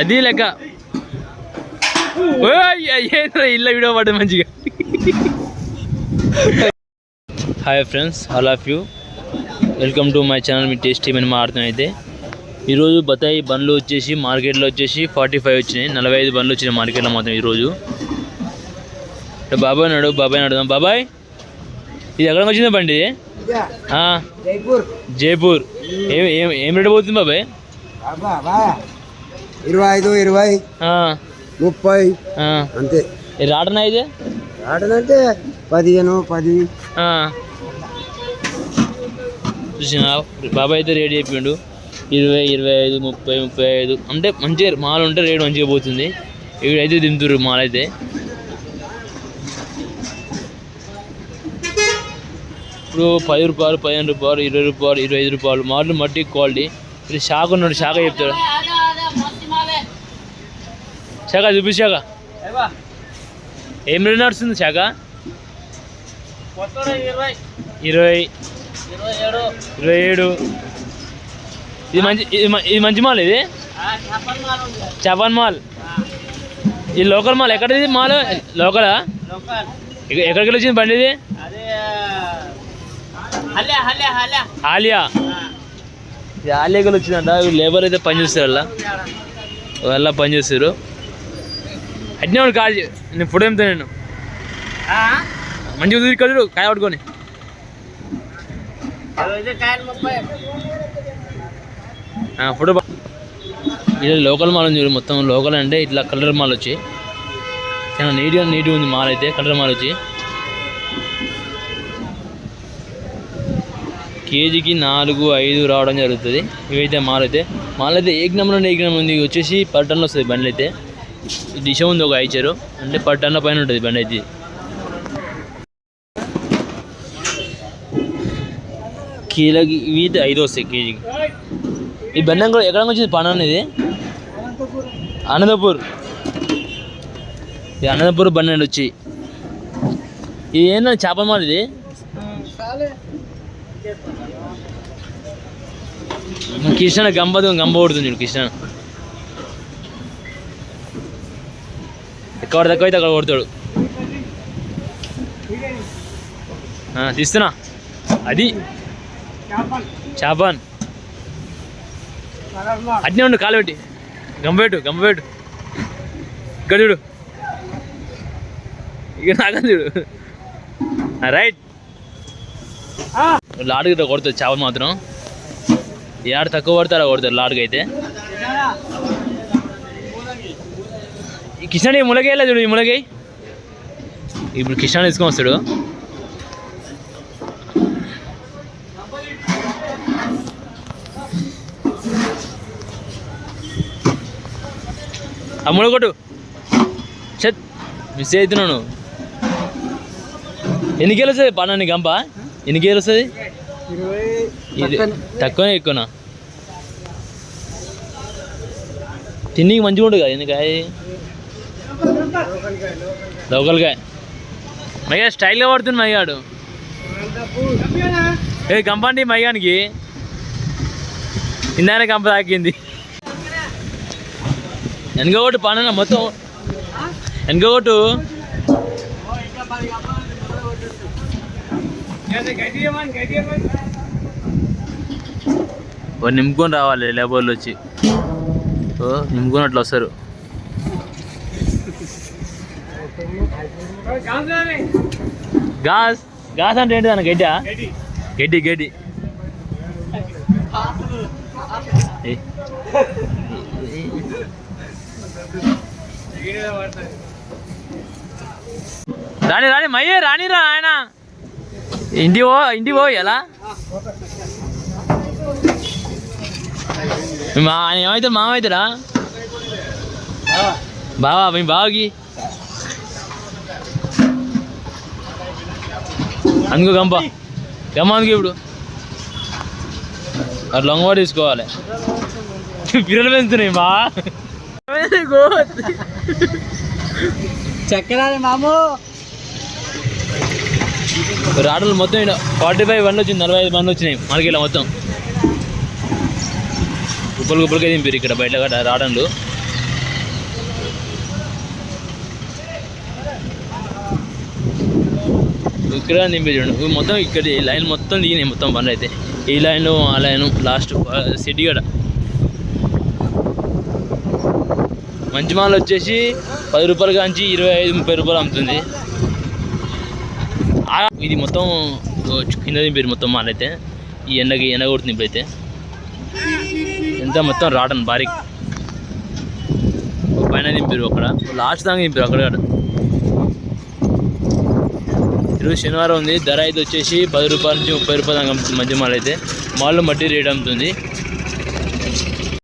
అది లెక్క. ఏంట్రా ఇల్ల వీడియో పడ్డది మంచిగా. Hi friends all of you welcome to my channel me tasty అని మాట్లాడుతున్నాను అయితే. ఈరోజు బత్తాయి బండ్లు వచ్చేసి మార్కెట్లో వచ్చేసి ఫార్టీ ఫైవ్ వచ్చినాయి. నలభై ఐదు బండ్లు వచ్చినాయి మార్కెట్లో మాత్రం ఈరోజు. అంటే బాబాయ్ నాడు బాబాయ్ నాడు బాబాయ్ ఇది ఎక్కడికి వచ్చింది బండి? ఇది? ఆ, జైపూర్. జైపూర్. ఏం ఏం ఏం రేటు పోతుంది బాబాయ్? ఇరవై ఐదు ఇరవై ఆ, ముప్పై ఆ. అంతే. రాటనా ఇది? ఆటనంటే పదిహేను పది. చూసినా? బాబాయ్ అయితే రేట్ చెప్పిండు. ఇరవై ఇరవై ఐదు ముప్పై ముప్పై ఐదు అంటే మంచిగా మాల్ ఉంటే రేట్ మంచిగా పోతుంది. ఇవిడైతే దింతురు మాల్ అయితే. ఇప్పుడు పది రూపాయలు పదిహేను రూపాయలు ఇరవై రూపాయలు ఇరవై ఐదు రూపాయలు. మాటలు మట్టి క్వాలిటీ. ఇది షాక్ ఉన్నాడు షాక్ చెప్తాడు. శాఖ చూపి శాఖ. ఏం రేట్ నడుస్తుంది శాఖ? ఇరవై. ఇరవై. ఏడు. ఇది మంచి ఇది ఇది మంచి మాల్ ఇది? చపాన్ మాల్ ఇది లోకల్ మాల్ ఎక్కడిది మాల్? లోకలా? ఎక్క- ఎక్కడికి వచ్చింది బండి ఇది? ఆలియా. ఇది ఆలియాకి వచ్చిందంట లేబర్ అయితే పని చేస్తారు వాళ్ళ వాళ్ళ పని చేస్తారు. అట్నే వాడు కాల్ చే- నేను ఫుడ్ ఏమితో నేను. మంచిగా తిరిగి కదురు కాయ పట్టుకొని. ఫోటో ఇది లోకల్ మాల్ ఉంది మొత్తం లోకల్ అంటే ఇట్లా కలర్ మాల్ వచ్చి. చాలా నీట్గా నీట్గా ఉంది మాల్ అయితే కలర్ మాల్ వచ్చి. కేజీకి నాలుగు ఐదు రావడం జరుగుతుంది. ఇవైతే మాల్ అయితే. మాల్ అయితే ఏక్ నెంబర్ అంటే ఏక్ నెంబర్ ఉంది. వచ్చేసి పర్ టన్లో వస్తుంది బండి అయితే దిశ ఉంది ఒక ఐచరు అంటే పర్ పైన ఉంటుంది బండి అయితే కీలకి ఇవి ఐదు వస్తాయి కేజీకి. ఈ బండి కూడా ఎక్కడ వచ్చింది? పని అనేది అనంతపూర్. ఇది అనంతపూర్ బండి అండి వచ్చి. ఇది ఏంటంటే చేపల మాల ఇది? కృష్ణ గంపది గంప కొడుతుంది చూడు కృష్ణ. ఎక్కడ తక్కువ అయితే అక్కడ కొడతాడు. ఆ, తీస్తున్నా. అది. చేపన్. అట్నే ఉండు కాలు పెట్టి. గంపెట్టు గంపెట్టు ఇక్కడ చూడు. ఇక నాకని చూడు. రైట్. లాడుకి కొడుతుంది చేపలు మాత్రం. ఏడు తక్కువ పడతారా కొడతారు లాడుకి అయితే కిషన్ ఈ చూడు ఈ ములగాయ ఇప్పుడు కిషన్ తీసుకొని వస్తాడు. ఆ ములగొట్టు. చత్. మిస్ అవుతున్నాను ఎన్ని కేలు వస్తుంది పన్నెండు గంప? ఎన్ని కేలు వస్తుంది? ఇది తక్కువనే ఎక్కువనా? తిన్నీకి మంచిగా ఉంటుంది కదా ఎందుకు లోకల్గా మయ్యా స్టైల్గా పడుతుంది మయ్యాడు. ఏ కంపండి మయ్యానికి. ఇందాక కంప తాకింది. వెనక కొట్టు మొత్తం. వెనక ఒకటి నింపుకొని రావాలి లేబర్లు వచ్చి. ఓ నింపుకొని అట్లా వస్తారు. గాస్ గాస్ అంటే ఏంటి దాని గడ్డ గడ్డి. గడ్డి రాణి రాణి మయ్యే రాణిరా ఆయన. ఇంటి పో ఇంటి పో ఎలా? మా ఆయన ఏమవుతాడు మామ బావా మీ బావకి. అందుకు గంప. అందుకు ఇప్పుడు. అట్లా లొంగ తీసుకోవాలి. పిల్లలు పెంచుతున్నాయి మా. చక్కరాలి మాము. రాడలు మొత్తం ఫార్టీ ఫైవ్ బండ్లు వచ్చింది నలభై ఐదు బండ్లు వచ్చినాయి మనకి ఇలా మొత్తం. గుప్పలు గుప్పలకే దింపారు ఇక్కడ బయట రాడండు ఇక్కడ నింపి చూడండి మొత్తం ఇక్కడ ఈ లైన్ మొత్తం దిగినాయి మొత్తం బండ్లు అయితే. ఈ లైన్ ఆ లైన్ లాస్ట్ సిటీ కూడా. మంచి మాల్ వచ్చేసి పది రూపాయల కాంచి ఇరవై ఐదు ముప్పై రూపాయలు అమ్ముతుంది. ఇది మొత్తం కింద దింపారు మొత్తం మాల్ అయితే. ఈ ఎండకి ఎండ కొడుతుంది ఇప్పుడైతే. ఎంత మొత్తం రాటన్ భారీ. పైన దింపారు అక్కడ. లాస్ట్ దాకా దింపారు అక్కడ ఈరోజు శనివారం ఉంది. ధర అయితే వచ్చేసి పది రూపాయల నుంచి ముప్పై రూపాయల అమ్ముతుంది మధ్య మాల్ అయితే. మాల్లో మట్టి రేట్ అమ్ముతుంది.